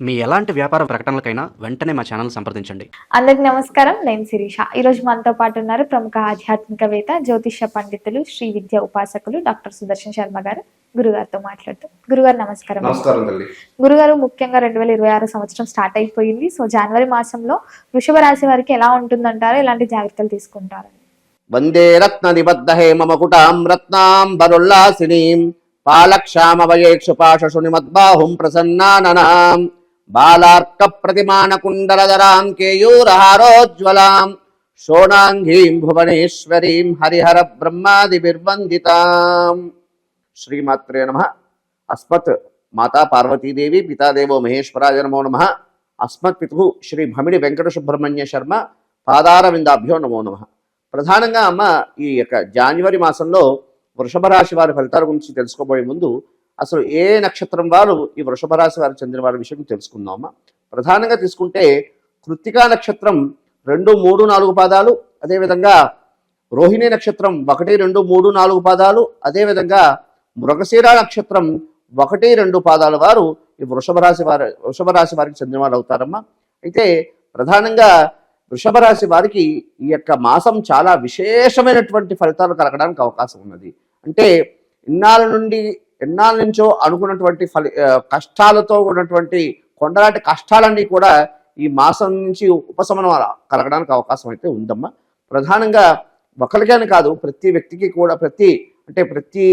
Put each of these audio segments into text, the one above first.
మీ ఎలాంటి వ్యాపార ప్రకటనలకైనా వెంటనే మా ఛానల్ సంప్రదించండి. అందరికి నమస్కారం నేను శిరీష. ఈ రోజు మనతో పాటు ఉన్నారు ప్రముఖ ఆధ్యాత్మికవేత్త జ్యోతిష పండితులు శ్రీ విద్య ఉపాసకులు డాక్టర్ సుదర్శన్ శర్మ గారు. గురుగారితో మాట్లాడుతూ. గురుగారు నమస్కారం. నమస్కారం తల్లి. గురుగారు ముఖ్యంగా రెండు వేల ఇరవై ఆరు సంవత్సరం స్టార్ట్ అయిపోయింది. సో జనవరి మాసంలో వృషభ రాశి వారికి ఎలా ఉంటుందంటారు? ఎలాంటి జాగ్రత్తలు తీసుకుంటారు? వందే రత్న నిబద్ధ హేమకుటాం రత్నాం బరుల్లాసినీం పాలక్షామవయేక్షుపాశు నిమద్బాహుం ప్రసన్నాననాం. బాలార్క ప్రతిమాన కుండలధరాం కేయూరహారోజ్వలాం శోణాంగీం భువనేశ్వరీం హరిహర బ్రహ్మాది బిర్వందితాం శ్రీమాత్రే నమ అస్మత్ మాతా పార్వతీదేవి పితాదేవో మహేశ్వరాజ నమో నమ అస్మత్ పితు శ్రీ భమిడి వెంకట సుబ్రహ్మణ్య శర్మ పాదారవిందాభ్యో నమో నమ ప్రధానంగా అమ్మ ఈ యొక్క జాన్వరి మాసంలో వృషభ రాశి వారి ఫలితాల గురించి తెలుసుకోబోయే ముందు అసలు ఏ నక్షత్రం వారు ఈ వృషభ రాశి వారికి చెందిన వారి విషయం తెలుసుకుందామా? ప్రధానంగా తీసుకుంటే కృత్తికా నక్షత్రం రెండు మూడు నాలుగు పాదాలు అదేవిధంగా రోహిణి నక్షత్రం ఒకటి రెండు మూడు నాలుగు పాదాలు అదేవిధంగా మృగశీర నక్షత్రం ఒకటి రెండు పాదాల వారు ఈ వృషభ రాశి వారి వృషభ రాశి వారికి చెందిన వారు అవుతారమ్మా. అయితే ప్రధానంగా వృషభ రాశి వారికి ఈ యొక్క మాసం చాలా విశేషమైనటువంటి ఫలితాలు కలగడానికి అవకాశం ఉన్నది. అంటే ఇన్నాళ్ళ నుండి ఎన్నాళ్ళ నుంచో అనుకున్నటువంటి ఫలి కష్టాలతో ఉన్నటువంటి కొండలాంటి కష్టాలన్నీ కూడా ఈ మాసం నుంచి ఉపశమనం కలగడానికి అవకాశం అయితే ఉందమ్మా. ప్రధానంగా ఒకరికని కాదు ప్రతి వ్యక్తికి కూడా ప్రతి అంటే ప్రతి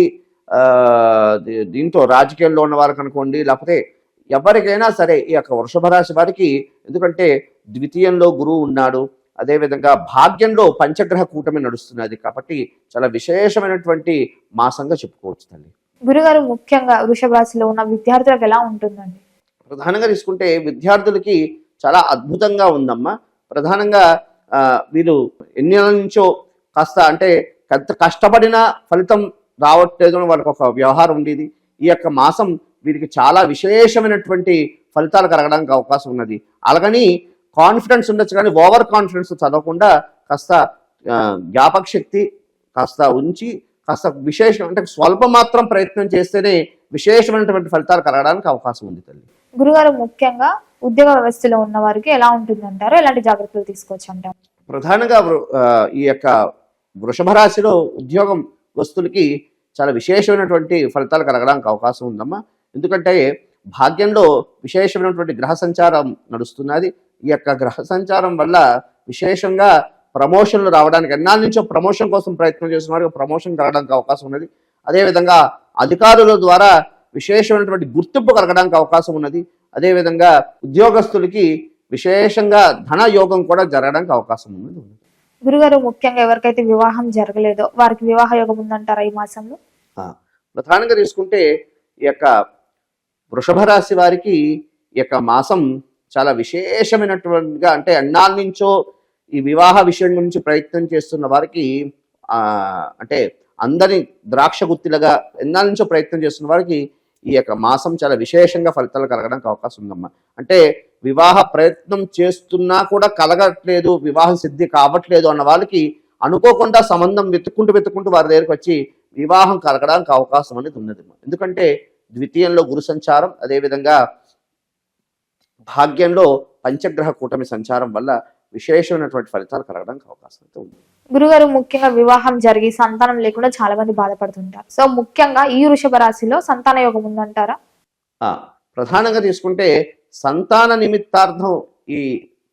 దీంతో రాజకీయాల్లో ఉన్న వారికి అనుకోండి లేకపోతే ఎవరికైనా సరే ఈ యొక్క వృషభ రాశి వారికి ఎందుకంటే ద్వితీయంలో గురువు ఉన్నాడు అదేవిధంగా భాగ్యంలో పంచగ్రహ కూటమి నడుస్తున్నది కాబట్టి చాలా విశేషమైనటువంటి మాసంగా చెప్పుకోవచ్చు తల్లి. గురుగారు ముఖ్యంగా వృషభ రాశిలో ఉన్న విద్యార్థులకు ఎలా ఉంటుందండి? ప్రధానంగా తీసుకుంటే విద్యార్థులకి చాలా అద్భుతంగా ఉందమ్మా. ప్రధానంగా వీరు వీళ్ళు ఎన్ని నెలల నుంచో కాస్త అంటే ఎంత కష్టపడిన ఫలితం రావట్లేదు అని వాళ్ళకి ఒక వ్యవహారం ఉండేది. ఈ యొక్క మాసం వీరికి చాలా విశేషమైనటువంటి ఫలితాలు కలగడానికి అవకాశం ఉన్నది. అలాగని కాన్ఫిడెన్స్ ఉండొచ్చు కానీ ఓవర్ కాన్ఫిడెన్స్ చదవకుండా కాస్త జ్ఞాపక శక్తి కాస్త ఉంచి కాస్త విశేషం అంటే స్వల్ప మాత్రం ప్రయత్నం చేస్తేనే విశేషమైనటువంటి ఫలితాలు కలగడానికి అవకాశం ఉంది తల్లి. గురుగారు ముఖ్యంగా ఉద్యోగ వ్యవస్థలో ఉన్న వారికి ఎలా ఉంటుందంటారు? ఎలాంటి జాగ్రత్తలు తీసుకోవచ్చు అంటారు? ప్రధానంగా ఈ యొక్క వృషభ రాశిలో ఉద్యోగం వస్తువులకి చాలా విశేషమైనటువంటి ఫలితాలు కలగడానికి అవకాశం ఉందమ్మా. ఎందుకంటే భాగ్యంలో విశేషమైనటువంటి గ్రహ సంచారం నడుస్తున్నది. ఈ యొక్క గ్రహ సంచారం వల్ల విశేషంగా ప్రమోషన్లు రావడానికి ఎన్నాళ్ళ నుంచో ప్రమోషన్ కోసం ప్రయత్నం చేస్తున్న వారికి ప్రమోషన్ కలగడానికి అవకాశం ఉన్నది. అదేవిధంగా అధికారుల ద్వారా విశేషమైనటువంటి గుర్తింపు కలగడానికి అవకాశం ఉన్నది. అదేవిధంగా ఉద్యోగస్తులకి విశేషంగా ధన యోగం కూడా జరగడానికి అవకాశం ఉన్నది. గురుగారు ముఖ్యంగా ఎవరికైతే వివాహం జరగలేదో వారికి వివాహ యోగం ఉందంటారా ఈ మాసంలో? ప్రధానంగా తీసుకుంటే ఈ యొక్క వృషభ రాశి వారికి ఈ యొక్క మాసం చాలా విశేషమైనటువంటిగా అంటే ఎన్నాళ్ళ నుంచో ఈ వివాహ విషయం గురించి ప్రయత్నం చేస్తున్న వారికి అంటే అందరి ద్రాక్ష గుత్తిలుగా ఎన్నాళ్ళ నుంచో ప్రయత్నం చేస్తున్న వారికి ఈ యొక్క మాసం చాలా విశేషంగా ఫలితాలు కలగడానికి అవకాశం ఉందమ్మా. అంటే వివాహ ప్రయత్నం చేస్తున్నా కూడా కలగట్లేదు వివాహం సిద్ధి కావట్లేదు అన్న వాళ్ళకి అనుకోకుండా సంబంధం వెతుక్కుంటూ వెతుక్కుంటూ వారి దగ్గరికి వచ్చి వివాహం కలగడానికి అవకాశం అనేది ఉన్నది ఎందుకంటే ద్వితీయంలో గురు సంచారం అదేవిధంగా భాగ్యంలో పంచగ్రహ కూటమి సంచారం వల్ల విశేషమైనటువంటి ఫలితాలు కలగడానికి అవకాశం అయితే ఉంది. గురుగారు ముఖ్యంగా వివాహం జరిగి సంతానం లేకుండా చాలా మంది బాధపడుతుంటారు. సో ముఖ్యంగా ఈ వృషభ రాశిలో సంతాన యోగం ఉందంటారా? ప్రధానంగా తీసుకుంటే సంతాన నిమిత్తార్థం ఈ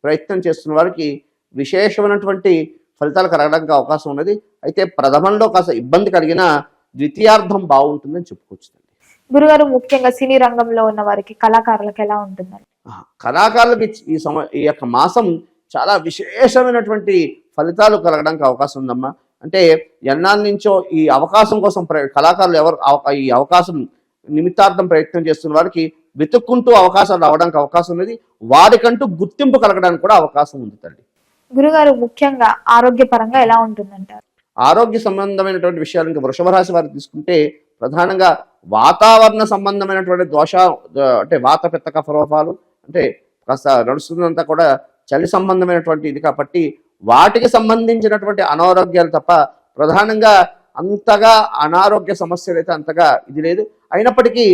ప్రయత్నం చేస్తున్న వారికి విశేషమైనటువంటి ఫలితాలు కలగడానికి అవకాశం ఉన్నది. అయితే ప్రథమంలో కాస్త ఇబ్బంది కలిగిన ద్వితీయార్థం బాగుంటుందని చెప్పుకోవచ్చు గురుగారు ముఖ్యంగా సినీ రంగంలో ఉన్న వారికి కళాకారులకు ఎలా ఉంటుందండి? కళాకారులకి ఈ సమ ఈ యొక్క మాసం చాలా విశేషమైనటువంటి ఫలితాలు కలగడానికి అవకాశం ఉందమ్మా. అంటే ఎన్నాళ్ళ నుంచో ఈ అవకాశం కోసం ప్ర- కళాకారులు ఎవరు ఈ అవకాశం నిమిత్తార్థం ప్రయత్నం చేస్తున్న వారికి వెతుక్కుంటూ అవకాశాలు రావడానికి అవకాశం ఉన్నది. వారికంటూ గుర్తింపు కలగడానికి కూడా అవకాశం ఉంది తల్లి. గురుగారు ముఖ్యంగా ఆరోగ్యపరంగా ఎలా ఉంటుందంటారు? ఆరోగ్య సంబంధమైనటువంటి విషయాలు ఇంకా వృషభ రాశి వారికి తీసుకుంటే ప్రధానంగా వాతావరణ సంబంధమైనటువంటి దోష అంటే వాత పిత్త కఫ లోపాలు అంటే కాస్త నడుస్తున్నంతా కూడా చలి సంబంధమైనటువంటి ఇది కాబట్టి వాటికి సంబంధించినటువంటి అనారోగ్యాలు తప్ప ప్రధానంగా అంతగా అనారోగ్య సమస్యలు అయితే అంతగా ఇది లేదు. అయినప్పటికీ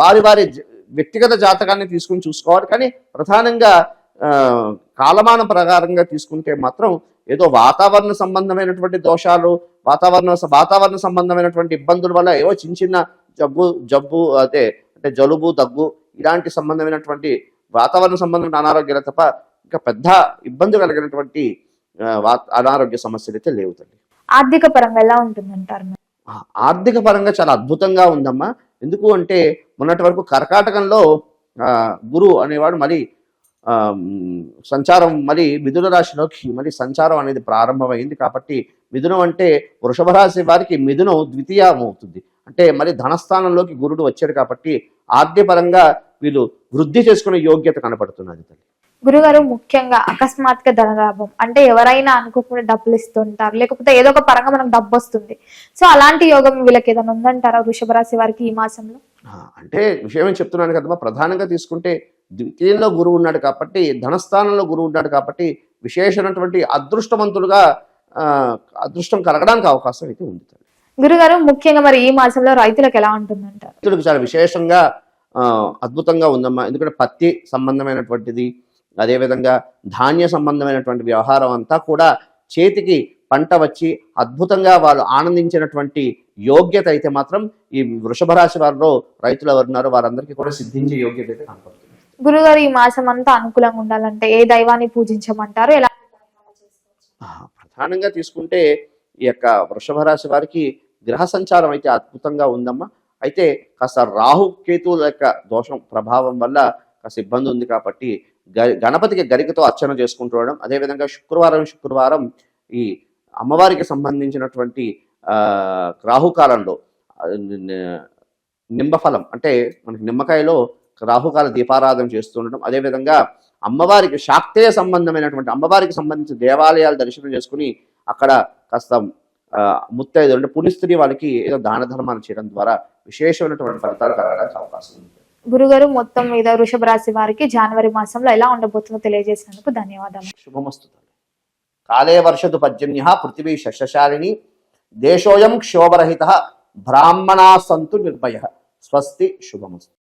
వారి వారి వ్యక్తిగత జాతకాన్ని తీసుకుని చూసుకోవాలి. కానీ ప్రధానంగా కాలమానం కాలమాన ప్రకారంగా తీసుకుంటే మాత్రం ఏదో వాతావరణ సంబంధమైనటువంటి దోషాలు వాతావరణ వాతావరణ సంబంధమైనటువంటి ఇబ్బందుల వల్ల ఏవో చిన్న చిన్న జబ్బు జబ్బు అదే అంటే జలుబు దగ్గు ఇలాంటి సంబంధమైనటువంటి వాతావరణ సంబంధమైన అనారోగ్యాలు తప్ప ఇంకా పెద్ద ఇబ్బంది కలిగినటువంటి అనారోగ్య సమస్యలు అయితే లేవు తల్లి. ఆర్థిక పరంగా ఎలా ఉంటుందంటారు ఆర్థిక పరంగా చాలా అద్భుతంగా ఉందమ్మా. ఎందుకు అంటే మొన్నటి వరకు కర్కాటకంలో గురు అనేవాడు మరి సంచారం మరి మిథున రాశిలోకి మరి సంచారం అనేది ప్రారంభమైంది కాబట్టి మిథునం అంటే వృషభ రాశి వారికి మిథునం ద్వితీయం అవుతుంది. అంటే మరి ధనస్థానంలోకి గురుడు వచ్చాడు కాబట్టి ఆర్థికపరంగా వీళ్ళు వృద్ధి చేసుకునే యోగ్యత కనపడుతున్నది తల్లి. గురుగారు ముఖ్యంగా అకస్మాత్తుగా ధనలాభం. అంటే ఎవరైనా అనుకోకుండా డబ్బులు ఇస్తుంటారు. లేకపోతే ఏదో ఒక పరంగా మనకు డబ్బు వస్తుంది. సో అలాంటి యోగం వీళ్ళకి ఏదైనా ఉందంటారా వృషభ రాశి వారికి ఈ మాసంలో? అంటే విషయం ఏం చెప్తున్నాను కదమ్మా. ప్రధానంగా తీసుకుంటే ద్వితీయంలో గురువు ఉన్నాడు కాబట్టి ధనస్థానంలో గురువు ఉన్నాడు కాబట్టి విశేషమైనటువంటి అదృష్టవంతులుగా అదృష్టం కలగడానికి అవకాశం అయితే ఉంది గురుగారు ముఖ్యంగా మరి ఈ మాసంలో రైతులకు ఎలా ఉంటుందంటారు? రైతులకు చాలా విశేషంగా అద్భుతంగా ఉందమ్మా. ఎందుకంటే పత్తి సంబంధమైనటువంటిది అదేవిధంగా ధాన్య సంబంధమైనటువంటి వ్యవహారం అంతా కూడా చేతికి పంట వచ్చి అద్భుతంగా వాళ్ళు ఆనందించినటువంటి యోగ్యత అయితే మాత్రం ఈ వృషభ రాశి వారిలో రైతులు ఎవరున్నారో వారందరికీ కూడా సిద్ధించే యోగ్యత అయితే కనపడుతుంది. గురుగారు ఈ మాసం అంతా అనుకూలంగా ఉండాలంటే ఏ దైవాన్ని పూజించమంటారు? ఎలా ప్రధానంగా తీసుకుంటే ఈ యొక్క వృషభ రాశి వారికి గ్రహ సంచారం అయితే అద్భుతంగా ఉందమ్మా. అయితే కాస్త రాహు కేతువుల యొక్క దోషం ప్రభావం వల్ల కాస్త ఇబ్బంది ఉంది కాబట్టి గ- గణపతికి గరికతో అర్చన చేసుకుంటూ ఉండడం అదేవిధంగా శుక్రవారం శుక్రవారం ఈ అమ్మవారికి సంబంధించినటువంటి రాహుకాలంలో నిమ్మఫలం నింబఫలం అంటే మనకి నిమ్మకాయలో రాహుకాల దీపారాధన చేస్తుండడం అదేవిధంగా అమ్మవారికి శాక్తేయ సంబంధమైనటువంటి అమ్మవారికి సంబంధించిన దేవాలయాలు దర్శనం చేసుకుని అక్కడ కాస్త ముత్తైదు అంటే పునిస్త్రీ వాళ్ళకి ఏదో దాన ధర్మాలు చేయడం ద్వారా విశేషమైనటువంటి ఫలితాలు కలగడానికి అవకాశం ఉంది. గురుగారు మొత్తం మీద వృషభ రాశి వారికి జనవరి మాసంలో ఎలా ఉండబోతుందో తెలియజేసినందుకు ధన్యవాదాలు శుభమస్తు. కాలే వర్షతు పర్జన్య పృథివీ శశశాలిని దేశోయం క్షోభరహిత బ్రాహ్మణా సంతు నిర్భయ. స్వస్తి శుభమస్తు.